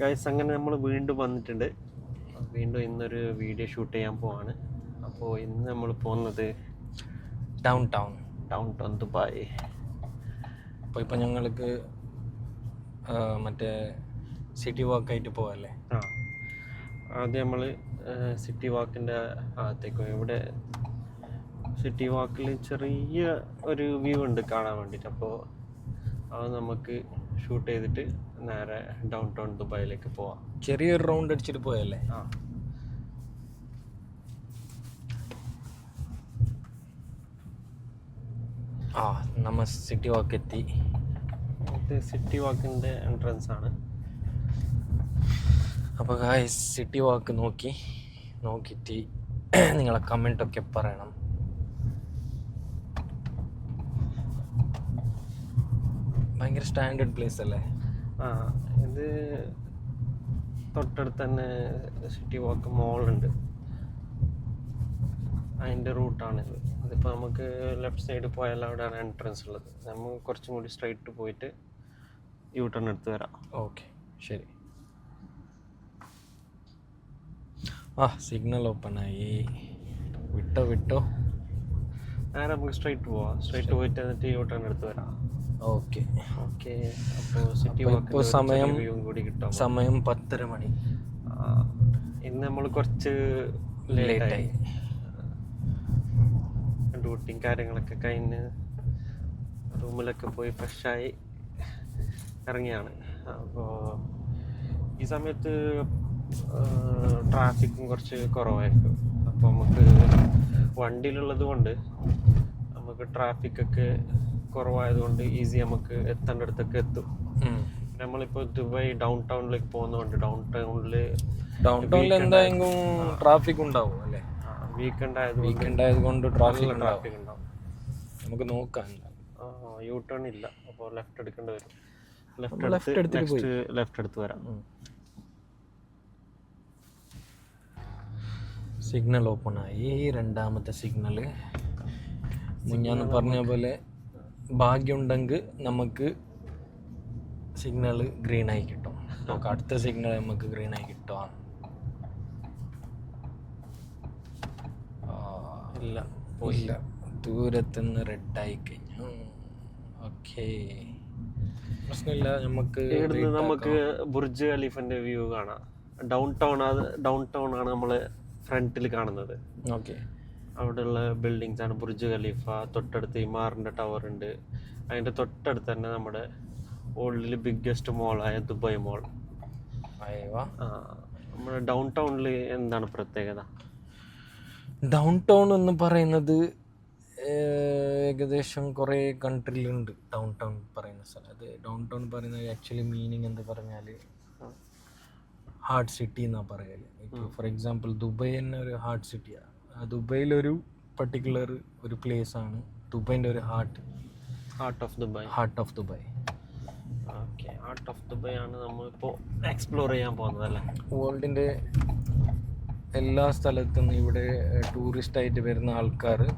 Guys അങ്ങനെ നമ്മൾ വീണ്ടും വന്നിട്ടുണ്ട്. വീണ്ടും ഇന്നൊരു വീഡിയോ ഷൂട്ട് ചെയ്യാൻ പോവാണ്. അപ്പോൾ ഇന്ന് നമ്മൾ പോകുന്നത് down town down town Dubai അപ്പോൾ ഇപ്പോൾ ഞങ്ങൾക്ക് മറ്റേ സിറ്റി വാക്കായിട്ട് പോവല്ലേ? ആ. ആദ്യം നമ്മൾ സിറ്റി വാക്കിന്റെ അകത്തേക്ക്? ഇവിടെ സിറ്റി വാക്കിൽ ചെറിയ ഒരു വ്യൂ ഉണ്ട് കാണാൻ വേണ്ടിയിട്ട് അപ്പോൾ അത് നമുക്ക് ഷൂട്ട് ചെയ്തിട്ട് നേരെ ഡൗൺ ടൗൺ ദുബായിലേക്ക് പോവാം. ചെറിയൊരു റൗണ്ട് അടിച്ചിട്ട് പോയല്ലേ ആ. ആ നമ്മ സിറ്റി വാക്ക് എത്തി. ഇത് സിറ്റി വാക്കിന്റെ എൻട്രൻസ് ആണ്. അപ്പോൾ ഗായ്സ് സിറ്റി വാക്ക് നോക്കി. നോക്കിയിട്ട് നിങ്ങളെ കമന്റൊക്കെ പറയണം. ഭയങ്കര സ്റ്റാൻഡേർഡ് പ്ലേസ് അല്ലേ? ആ ഇത് തൊട്ടടുത്ത് തന്നെ സിറ്റി വാക്ക് മോളുണ്ട് അതിന്റെ റൂട്ടാണിത് അതിപ്പോൾ നമുക്ക് ലെഫ്റ്റ് സൈഡ് പോയാൽ അവിടെയാണ് എൻട്രൻസ് ഉള്ളത്. നമുക്ക് കുറച്ചും കൂടി സ്ട്രൈറ്റ് പോയിട്ട് യൂ ടേൺ എടുത്ത് വരാം. ഓക്കെ ശരി. ആ സിഗ്നൽ ഓപ്പൺ ആയി. വിട്ടോ വിട്ടോ. നേരെ നമുക്ക് സ്ട്രൈറ്റ് പോവാം. സ്ട്രൈറ്റ് പോയിട്ട് എന്നിട്ട് യൂ ടേൺ എടുത്ത് വരാം. ഓക്കെ. ഓക്കെ. അപ്പോൾ ഇപ്പോൾ സമയം കൂടി കിട്ടാം? സമയം പത്തര മണി. ഇന്ന് നമ്മൾ കുറച്ച് ലേറ്റായി. ഡ്യൂട്ടിയും കാര്യങ്ങളൊക്കെ കഴിഞ്ഞ് റൂമിലൊക്കെ പോയി ഫ്രഷായി ഇറങ്ങിയാണ്. അപ്പോൾ ഈ സമയത്ത് ട്രാഫിക്കും കുറച്ച് കുറവായിരിക്കും. അപ്പോൾ നമുക്ക് വണ്ടിയിലുള്ളത് കൊണ്ട് നമുക്ക് ട്രാഫിക്കൊക്കെ കുറവായതുകൊണ്ട് ഈസി നമുക്ക് എത്തേണ്ട അടുത്തൊക്കെ എത്തും. നമ്മളിപ്പോ ദുബായ് ഡൗൺ ടൗണിലേക്ക് പോകുന്നതുകൊണ്ട് ഡൗൺ ടൗണിൽ ഡൗൺ ടൗണിൽ എന്തായെങ്കിലും ട്രാഫിക് ഉണ്ടാവും അല്ലേ? വീക്കെൻഡ് ആയത് വീക്കെൻഡ് ആയതുകൊണ്ട് ട്രാഫിക് ട്രാഫിക് ഉണ്ടാവും. നമുക്ക് നോക്കാം യു ടേൺ ഇല്ല. അപ്പോൾ ലെഫ്റ്റ് എടുക്കേണ്ടി വരും. ലെഫ്റ്റ് ലെഫ്റ്റ് എടുത്തിട്ട് ലെഫ്റ്റ് എടുത്ത് വരാം. സിഗ്നൽ ഓപ്പൺ ആയി. രണ്ടാമത്തെ സിഗ്നൽ ഞാൻ പറഞ്ഞ പോലെ ഭാഗ്യമുണ്ടെങ്കിൽ നമുക്ക് സിഗ്നൽ ഗ്രീൻ ആയി കിട്ടും. നമുക്ക് അടുത്ത സിഗ്നൽ നമുക്ക് ഗ്രീൻ ആയി കിട്ടുക ഇല്ല ഇല്ല ദൂരത്തുനിന്ന് റെഡ് ആയി കഴിഞ്ഞു. ഓക്കെ പ്രശ്നമില്ല നമുക്ക് നമുക്ക് ബുർജ് ഖലീഫിന്റെ വ്യൂ കാണാം. ഡൗൺ ടൗൺ ഡൗൺ ടൗൺ ആണ് നമ്മൾ ഫ്രണ്ടിൽ കാണുന്നത്. ഓക്കെ അവിടെയുള്ള ബിൽഡിങ്സ് ആണ്. ബുർജ് ഖലീഫ തൊട്ടടുത്ത് ഇമാറിന്റെ ടവർ ഉണ്ട്. അതിന്റെ തൊട്ടടുത്ത് തന്നെ നമ്മുടെ വേൾഡിൽ ബിഗ്ഗസ്റ്റ് മോളായ ദുബായ് മോൾ നമ്മുടെ ഡൗൺ ടൗണിൽ എന്താണ് പ്രത്യേകത? ഡൗൺ ടൗൺ എന്ന് പറയുന്നത് ഏകദേശം കുറേ കൺട്രിയിലുണ്ട് ഡൗൺ ടൗൺ പറയുന്ന സ്ഥലം. അത് ഡൗൺ ടൗൺ പറയുന്നത് ആക്ച്വലി മീനിങ് എന്ന് പറഞ്ഞാൽ ഹാർട്ട് സിറ്റി എന്നാണ് പറയൽ. ഇപ്പോൾ ഫോർ എക്സാമ്പിൾ ദുബായ് തന്നെ ഒരു ഹാർട്ട് സിറ്റിയാണ് ദുബൈയിലൊരു പർട്ടിക്കുലർ ഒരു പ്ലേസ് ആണ്. ദുബൈന്റെ ഒരു heart heart of Dubai. Heart of Dubai. Okay heart of Dubai ആണ് നമ്മളിപ്പോൾ എക്സ്പ്ലോർ ചെയ്യാൻ പോകുന്നത് അല്ലേ? വേൾഡിന്റെ എല്ലാ സ്ഥലത്തും ഇവിടെ ടൂറിസ്റ്റായിട്ട് വരുന്ന ആൾക്കാർ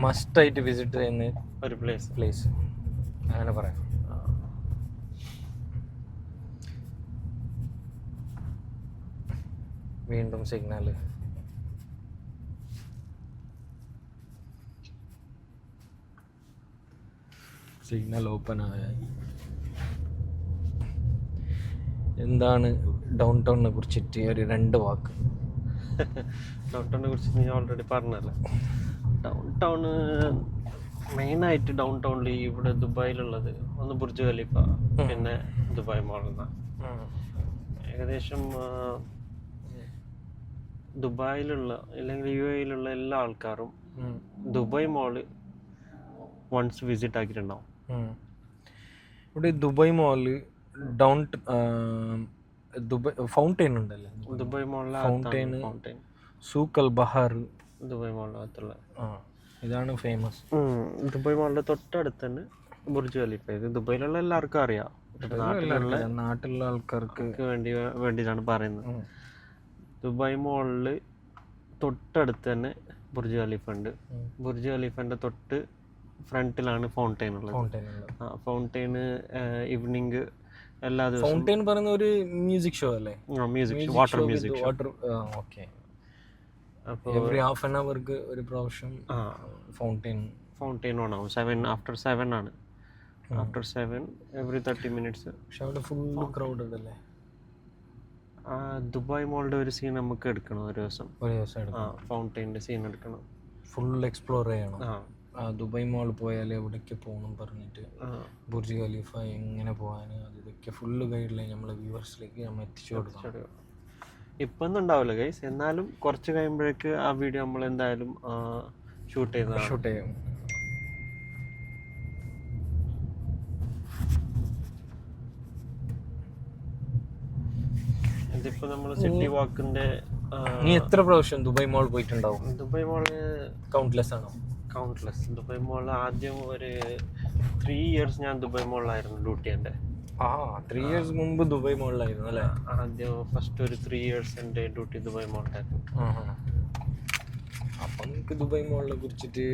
മസ്റ്റായിട്ട് വിസിറ്റ് ചെയ്യുന്ന ഒരു പ്ലേസ് പ്ലേസ് അങ്ങനെ പറയാം. വീണ്ടും സിഗ്നൽ സിഗ്നൽ ഓപ്പൺ ആയി. എന്താണ് ഡൗൺ ടൗണിനെ കുറിച്ചിട്ട് ഒരു രണ്ട് വാക്ക്? ഡൗൺ ടൗണിനെ കുറിച്ച് നീ ഓൾറെഡി പറഞ്ഞല്ലേ ഡൗൺ ടൗണ് മെയിനായിട്ട് ഡൗൺ ടൗണിൽ ഇവിടെ ദുബായിലുള്ളത് ഒന്ന് ബുർജ് ഖലീഫ പിന്നെ ദുബായ് മോൾ എന്നാണ് ഏകദേശം ദുബായിലുള്ള അല്ലെങ്കിൽ യു എയിലുള്ള എല്ലാ ആൾക്കാരും ദുബായ് മോൾ വൺസ് വിസിറ്റ് ആക്കിയിട്ടുണ്ടാവും. ഇവിടെ Dubai mall down Dubai fountain ഉണ്ടല്ലേ? ദുബായ് മോളിലെ ഫൗണ്ടൈൻ ഫൗണ്ടെയിൻ സൂക്കൽ ബഹാർ. ദുബായ് മോളിനകത്തുള്ള ഇതാണ് ഫേമസ് ദുബായ് മോളിന്റെ തൊട്ടടുത്ത് തന്നെ ബുർജ് ഖലീഫ. ഇത് ദുബായിലുള്ള എല്ലാവർക്കും അറിയാം. നാട്ടിലുള്ള നാട്ടിലുള്ള ആൾക്കാർക്ക് ക്ക് വേണ്ടി വേണ്ടിയിട്ടാണ് പറയുന്നത്. ദുബായ് മോളിൽ തൊട്ടടുത്ത് തന്നെ ബുർജ് ഖലീഫ ഉണ്ട്. ബുർജ് ഖലീഫന്റെ തൊട്ട് ഫ്രണ്ടിലാണ് ഫൗണ്ടെയിൻ ഉള്ളത്. ഫൗണ്ടെയിൻ ഈവനിങ് എല്ലാ ദിവസവും ഫൗണ്ടൈൻ പറയുന്ന ഒരു മ്യൂസിക് ഷോ അല്ലേ? Music water music water okay അപ്പോൾ എവറി ഹാഫ് ആൻ അവർക്ക് ഒരു പ്രാവശ്യം ഫൗണ്ടെയിൻ ഓൺ ആവും സെവൻ ആഫ്റ്റർ സെവൻ ആണ്. After seven every thirty minutes പക്ഷെ അവിടെ ഫുള്ള് ക്രൗഡഡ് അല്ലേ? ദുബായ് മോളുടെ ഒരു സീൻ നമുക്ക് എടുക്കണം ഒരു ദിവസം. ഒരു ദിവസം ആ ഫൗണ്ടൈന്റെ സീൻ എടുക്കണം. ഫുൾ എക്സ്പ്ലോർ ചെയ്യണം. ആ. ദുബായ് മോൾ പോയാൽ എവിടേക്ക് പോകണം പറഞ്ഞിട്ട് ബുർജ് ഖലീഫ എങ്ങനെ പോകാൻ അത് ഇതൊക്കെ ഫുള്ള് ഗൈഡ് ലൈൻ നമ്മളെ വ്യൂവേഴ്സിലേക്ക് നമ്മൾ എത്തിച്ചു കൊടുക്കണം. ഇപ്പം ഒന്നും ഉണ്ടാവില്ല ഗൈസ് എന്നാലും കുറച്ച് കഴിയുമ്പോഴേക്ക് ആ വീഡിയോ നമ്മൾ എന്തായാലും ഷൂട്ട് ചെയ്തതാണ് ഷൂട്ട് ചെയ്യും. ഇതിപ്പോ നമ്മൾ സിറ്റി വാക്കിന്റെ നീ എത്ര പ്രാവശ്യം ദുബായ് മോൾ പോയിട്ടുണ്ടാവും? ദുബായ് മോൾ കൗണ്ട്ലെസ് ആണോ? കൗണ്ട്ലെസ് ദുബായ് മോൾ ആദ്യം ഒരു ത്രീ ഇയേഴ്സ് ഞാൻ ദുബായ് മോളിലായിരുന്നു ഡ്യൂട്ടി എന്റെ ആ ത്രീ ഇയേഴ്സ് മുമ്പ് ദുബായ് മോളിലായിരുന്നു അല്ലേ? ആദ്യം ഫസ്റ്റ് ഒരു ത്രീ ഇയേഴ്സ് എന്റെ ഡ്യൂട്ടി ദുബായ് മോളിലായിരുന്നു അപ്പം നിനക്ക് ദുബായ് മോളിനെ കുറിച്ചിട്ട്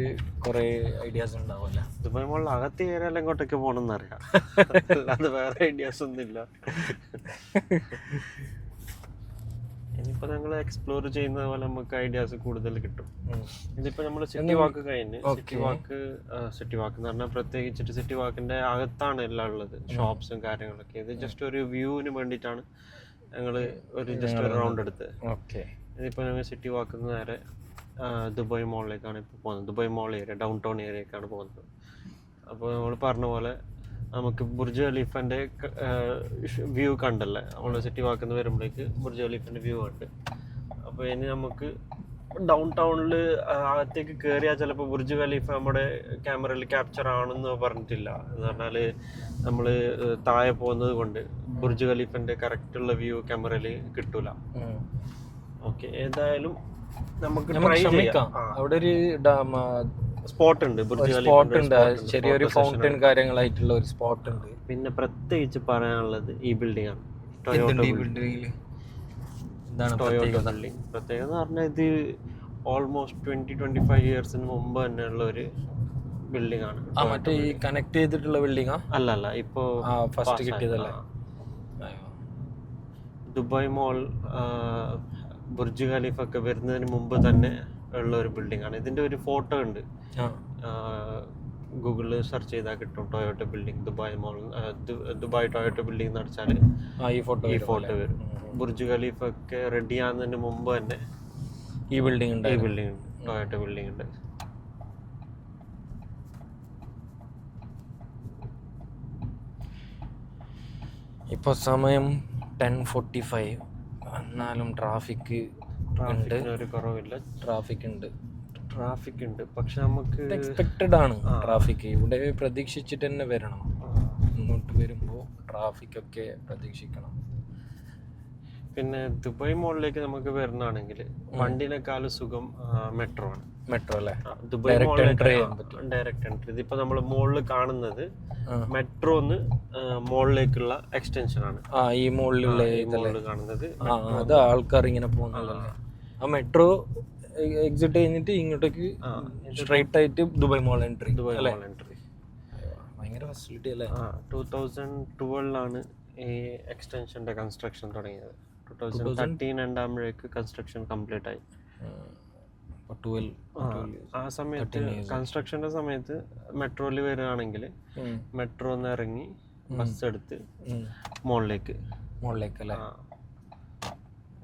കുറേ ഐഡിയാസ് ഉണ്ടാവില്ല ദുബായ് മോളിൽ അകത്ത് കയറിയാൽ എങ്ങോട്ടൊക്കെ പോകണമെന്ന് അറിയാം അല്ലാതെ വേറെ ഐഡിയാസ് ഒന്നുമില്ല. ഇനിയിപ്പോ ഞങ്ങൾ എക്സ്പ്ലോർ ചെയ്യുന്ന പോലെ നമുക്ക് ഐഡിയാസ് കൂടുതൽ കിട്ടും. ഇതിപ്പോ നമ്മൾ സിറ്റി വാക്ക് കഴിഞ്ഞ് സിറ്റി വാക്ക് സിറ്റി വാക്ക് എന്ന് പറഞ്ഞാൽ പ്രത്യേകിച്ചിട്ട് സിറ്റി വാക്കിന്റെ അകത്താണ് എല്ലാം ഉള്ളത്. ഷോപ്സും കാര്യങ്ങളൊക്കെ. ഇത് ജസ്റ്റ് ഒരു വ്യൂവിന് വേണ്ടിയിട്ടാണ് ഞങ്ങൾ ഒരു ജസ്റ്റ് ഒരു റൗണ്ട് എടുത്ത് ഇതിപ്പോ ഞങ്ങൾ സിറ്റി വാക്ക് നിന്ന് നേരെ ദുബായ് മോളിലേക്കാണ് ഇപ്പോൾ പോകുന്നത്. Dubai mall area down town ഏരിയക്കാണ് പോകുന്നത്. അപ്പോൾ നമ്മൾ പറഞ്ഞ പോലെ നമുക്ക് ബുർജ് ഖലീഫന്റെ വ്യൂ കണ്ടല്ലേ? നമ്മൾ സിറ്റി വാക്കിൽ നിന്ന് വരുമ്പോഴേക്ക് ബുർജ് ഖലീഫന്റെ വ്യൂ ഉണ്ട് അപ്പോൾ ഇനി നമുക്ക് ഡൗൺ ടൗണിൽ അകത്തേക്ക് കയറിയാൽ ചിലപ്പോൾ ബുർജ് ഖലീഫ നമ്മുടെ ക്യാമറയിൽ ക്യാപ്ചർ ആണെന്ന് പറഞ്ഞിട്ടില്ല. എന്ന് പറഞ്ഞാൽ നമ്മൾ താഴെ പോകുന്നത് കൊണ്ട് ബുർജ് ഖലീഫന്റെ കറക്റ്റുള്ള വ്യൂ ക്യാമറയിൽ കിട്ടൂല. ഓക്കെ ഏതായാലും നമുക്ക് നമുക്ക് ട്രൈ ചെയ്യാം. അവിടെ ഒരു സ്പോട്ട് ഉണ്ട് ബുർജ് സ്പോട്ട് ഉണ്ട് ചെറിയൊരു ഫൗണ്ടൻ കാര്യങ്ങളായിട്ടുള്ള ഒരു സ്പോട്ട് ഉണ്ട്. പിന്നെ പ്രത്യേകിച്ച് പറയാനുള്ളത് ഈ ബിൽഡിംഗ് ആണ്. ടൊയോട്ടോ പ്രത്യേകത? ബിൽഡിംഗ് പ്രത്യേകത എന്ന് പറഞ്ഞാൽ ഇത് ഓൾമോസ്റ്റ് ട്വന്റി ട്വന്റി ഫൈവ് ഇയേഴ്സിന് മുമ്പ് തന്നെയുള്ള ഒരു ബിൽഡിംഗ് ആണ്. ആ മറ്റേ ഈ കണക്ട് ചെയ്തിട്ടുള്ള ബിൽഡിംഗ് അല്ല അല്ല ഇപ്പോ ഫസ്റ്റ് കിട്ടിയതല്ലേ. ദുബായ് മോൾ ബുർജ് ഖലീഫ് ഒക്കെ വരുന്നതിന് മുമ്പ് തന്നെ ഉള്ള ഒരു ബിൽഡിംഗ് ആണ്. ഇതിന്റെ ഒരു ഫോട്ടോ ഉണ്ട്. ഗൂഗിളിൽ സെർച്ച് ചെയ്താൽ കിട്ടും Toyota building Dubai mall Dubai Toyota building എന്ന് അടിച്ചാൽ ഈ ഫോട്ടോ ഈ ഫോട്ടോ വരും. ബുർജ് ഖലീഫ ഒക്കെ റെഡി ആകുന്നതിന് മുമ്പ് തന്നെ ഈ ബിൽഡിംഗ് ഉണ്ട് ഈ ബിൽഡിംഗ് ഉണ്ട്. ടൊയോട്ടോ ബിൽഡിംഗ് ഉണ്ട്. ഇപ്പോൾ സമയം ടെൻ ഫോർട്ടി ഫൈവ് എന്നാലും ട്രാഫിക് ട്രാഫിക്കിന് ഒരു കുറവില്ല. ട്രാഫിക് ഉണ്ട് ട്രാഫിക് ഉണ്ട് പക്ഷെ നമുക്ക് എക്സ്പെക്റ്റഡ് ആണ് ട്രാഫിക് ഇവിടെ പ്രതീക്ഷിച്ചിട്ട് തന്നെ വരണം. മുന്നോട്ട് വരുമ്പോൾ ട്രാഫിക് ഒക്കെ പ്രതീക്ഷിക്കണം. പിന്നെ ദുബായ് മോളിലേക്ക് നമുക്ക് വരുന്നതാണെങ്കിൽ വണ്ടിനേക്കാളും സുഖം മെട്രോ ആണ്. മെട്രോ അല്ലേ? ദുബായ് ഡയറക്റ്റ് എൻട്രി ഇതിപ്പോ നമ്മൾ മോളിൽ കാണുന്നത്. മെട്രോന്ന് മോളിലേക്കുള്ള എക്സ്റ്റൻഷൻ ആണ്. ഈ മോളിലുള്ള കാണുന്നത് അത് ആൾക്കാർ ഇങ്ങനെ പോകുന്നതല്ലേ? ആ മെട്രോ എക്സിറ്റ് കഴിഞ്ഞിട്ട് ഇങ്ങോട്ടേക്ക് സ്ട്രൈറ്റ് ആയിട്ട് Dubai mall entry Dubai mall entry ഭയങ്കര ഫെസിലിറ്റി അല്ലേ? ടൂ തൗസൻഡ് ട്വൽവിലാണ് ഈ എക്സ്റ്റൻഷന്റെ കൺസ്ട്രക്ഷൻ തുടങ്ങിയത്. ടൂ തൗസൻഡ് തേർട്ടീൻ രണ്ടാകുമ്പോഴേക്ക് കൺസ്ട്രക്ഷൻ കംപ്ലീറ്റ് ആയി. ആ, സമയത്ത് കൺസ്ട്രക്ഷന്റെ സമയത്ത് മെട്രോയിൽ വരികയാണെങ്കിൽ മെട്രോ ഒന്ന് ഇറങ്ങി ബസ് എടുത്ത് മുകളിലേക്ക് മുകളിലേക്ക് അല്ലേ?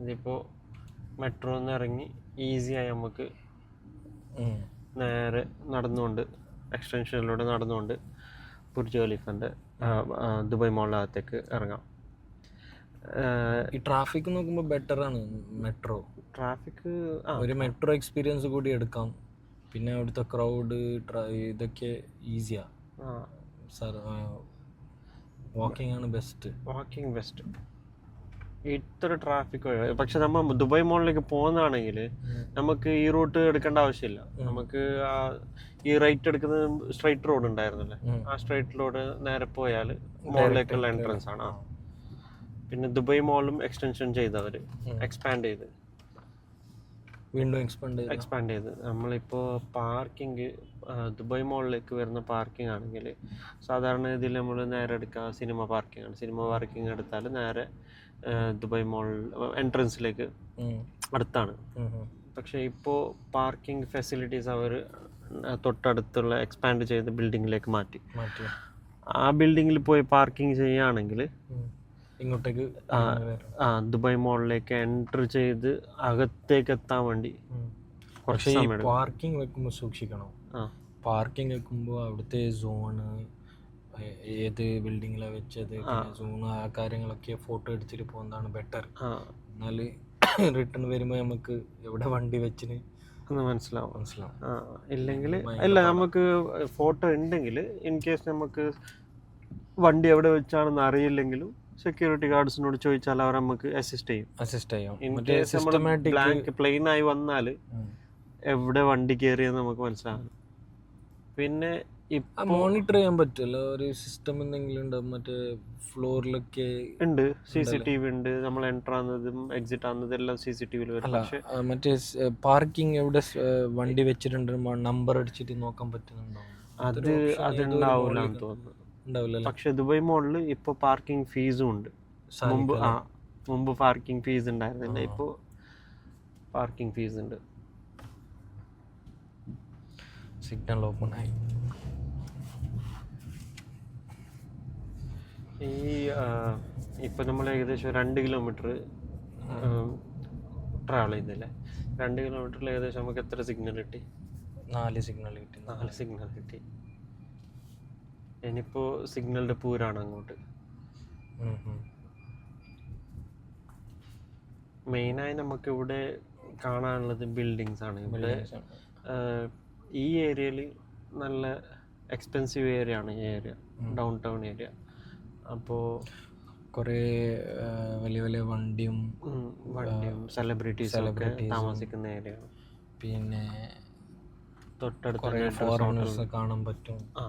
ഇതിപ്പോ മെട്രോ നിന്ന് ഇറങ്ങി ഈസിയായി നമുക്ക് നേരെ നടന്നുകൊണ്ട് എക്സ്റ്റൻഷനിലൂടെ നടന്നുകൊണ്ട് ബുർജ് ഖലീഫിന്റെ ദുബായ് മോളിനകത്തേക്ക് ഇറങ്ങാം. ഈ ട്രാഫിക് നോക്കുമ്പോൾ ബെറ്റർ ആണ് മെട്രോ ട്രാഫിക് ഒരു മെട്രോ എക്സ്പീരിയൻസ് കൂടി എടുക്കാം. പിന്നെ അവിടുത്തെ ക്രൗഡ് ഇതൊക്കെ ഈസിയാ സാർ വാക്കിംഗ് ആണ് ബെസ്റ്റ് വാക്കിംഗ് ബെസ്റ്റ് ഇത്ര ട്രാഫിക് പക്ഷെ നമ്മ ദുബായ് മോളിലേക്ക് പോകുന്നതാണെങ്കിൽ നമുക്ക് ഈ റൂട്ട് എടുക്കേണ്ട ആവശ്യമില്ല. നമുക്ക് ആ ഈ റൈറ്റ് എടുക്കുന്ന സ്ട്രൈറ്റ് റോഡ് ഉണ്ടായിരുന്നല്ലേ. ആ സ്ട്രൈറ്റ് റോഡ് നേരെ പോയാൽ മോളിലേക്കുള്ള എൻട്രൻസ് ആണ്. പിന്നെ ദുബായ് മോളും എക്സ്റ്റൻഷൻ ചെയ്തവര്. എക്സ്പാൻഡ് ചെയ്ത്. വീണ്ടും എക്സ്പാൻഡ് ചെയ്ത്? എക്സ്പാൻഡ് ചെയ്ത്. നമ്മളിപ്പോൾ പാർക്കിംഗ് ദുബായ് മോളിലേക്ക് വരുന്ന പാർക്കിംഗ് ആണെങ്കിൽ സാധാരണ ഇതിൽ നമ്മൾ നേരെ എടുക്കുക സിനിമ പാർക്കിംഗ് ആണ്. സിനിമ പാർക്കിംഗ് എടുത്താൽ നേരെ ദുബായ് മോൾ എൻട്രൻസിലേക്ക്. അടുത്താണ്. പക്ഷെ ഇപ്പോൾ പാർക്കിംഗ് ഫെസിലിറ്റീസ് അവർ തൊട്ടടുത്തുള്ള എക്സ്പാൻഡ് ചെയ്ത ബിൽഡിങ്ങിലേക്ക് മാറ്റി. ആ ബിൽഡിങ്ങിൽ പോയി പാർക്കിംഗ് ചെയ്യുകയാണെങ്കിൽ ഇങ്ങോട്ടേക്ക് ആ. ദുബായ് മോളിലേക്ക് എൻട്രി ചെയ്ത് അകത്തേക്ക് എത്താൻ വേണ്ടി. കുറച്ച് പാർക്കിംഗ് വെക്കുമ്പോൾ സൂക്ഷിക്കണം. പാർക്കിംഗ് വെക്കുമ്പോൾ അവിടുത്തെ സോണ് ഏത് ബിൽഡിങ്ങിലാണ് വെച്ചത്? സൂണ് ആ കാര്യങ്ങളൊക്കെ ഫോട്ടോ എടുത്തിട്ട് പോകുന്നതാണ് ബെറ്റർ എന്നാൽ എന്നാൽ റിട്ടേൺ വരുമ്പോൾ നമുക്ക് എവിടെ വണ്ടി വെച്ചിന്? എന്ന് മനസ്സിലാവും. ഇല്ലെങ്കിൽ അല്ല നമുക്ക് ഫോട്ടോ ഉണ്ടെങ്കിൽ ഇൻ കേസ് നമുക്ക് വണ്ടി എവിടെ വെച്ചാണെന്ന് അറിയില്ലെങ്കിലും സെക്യൂരിറ്റി ഗാർഡ്സിനോട് ചോദിച്ചാൽ അവർ നമുക്ക് അസിസ്റ്റ് ചെയ്യും. അസിസ്റ്റ് ചെയ്യും. ഇൻ കേസ് നമ്മൾ ബ്ലാങ്ക് പ്ലെയിൻ ആയി വന്നാൽ എവിടെ വണ്ടി കയറിയെന്ന് നമുക്ക് മനസ്സിലാകും. പിന്നെ മോണിറ്റർ ചെയ്യാൻ പറ്റില്ല ഒരു സിസ്റ്റം എന്തെങ്കിലും ഉണ്ട്? മറ്റേ ഫ്ലോറിലൊക്കെ ഉണ്ട്. സി സി ടി വി ഉണ്ട്. നമ്മൾ എന്റർ ആകുന്നതും എക്സിറ്റ് ആകുന്നതും എല്ലാം സി സി ടി വിയിൽ വരും. മറ്റേ പാർക്കിംഗ് എവിടെ വണ്ടി വെച്ചിട്ടുണ്ട്? നമ്പർ അടിച്ചിട്ട് നോക്കാൻ പറ്റുന്നുണ്ടോ? അത് അതുണ്ടാവില്ല എന്ന് തോന്നുന്നു. പക്ഷെ ദുബായ് മോളിൽ ഇപ്പോൾ പാർക്കിംഗ് ഫീസും ഉണ്ട്. മുമ്പ് ആ മുമ്പ് പാർക്കിംഗ് ഫീസ് ഉണ്ടായിരുന്നില്ല. ഇപ്പോൾ പാർക്കിംഗ് ഫീസ് ഉണ്ട്. സിഗ്നൽ ഓപ്പൺ ആയി. ഈ ഇപ്പം നമ്മൾ ഏകദേശം രണ്ട് കിലോമീറ്റർ ട്രാവൽ ചെയ്തില്ലേ രണ്ട് കിലോമീറ്ററിൽ ഏകദേശം നമുക്ക് എത്ര സിഗ്നൽ കിട്ടി? നാല് സിഗ്നൽ കിട്ടി. നാല് സിഗ്നൽ കിട്ടി. ഇനിയിപ്പോൾ സിഗ്നലിന്റെ പൂരാണ് അങ്ങോട്ട്. മെയിനായി നമുക്ക് ഇവിടെ കാണാനുള്ളത് ബിൽഡിങ്സ് ആണ്. ഇവിടെ ഈ ഏരിയയിൽ നല്ല എക്സ്പെൻസീവ് ഏരിയ ആണ് ഈ ഏരിയ ഡൗൺ ടൗൺ ഏരിയ അപ്പോൾ കുറേ വലിയ വലിയ വണ്ടിയും വണ്ടിയും സെലിബ്രിറ്റീസും താമസിക്കുന്ന ഏരിയ പിന്നെ തൊട്ടടുത്ത് കുറേ ഫോറിനേഴ്സ് കാണാൻ പറ്റും. ആ.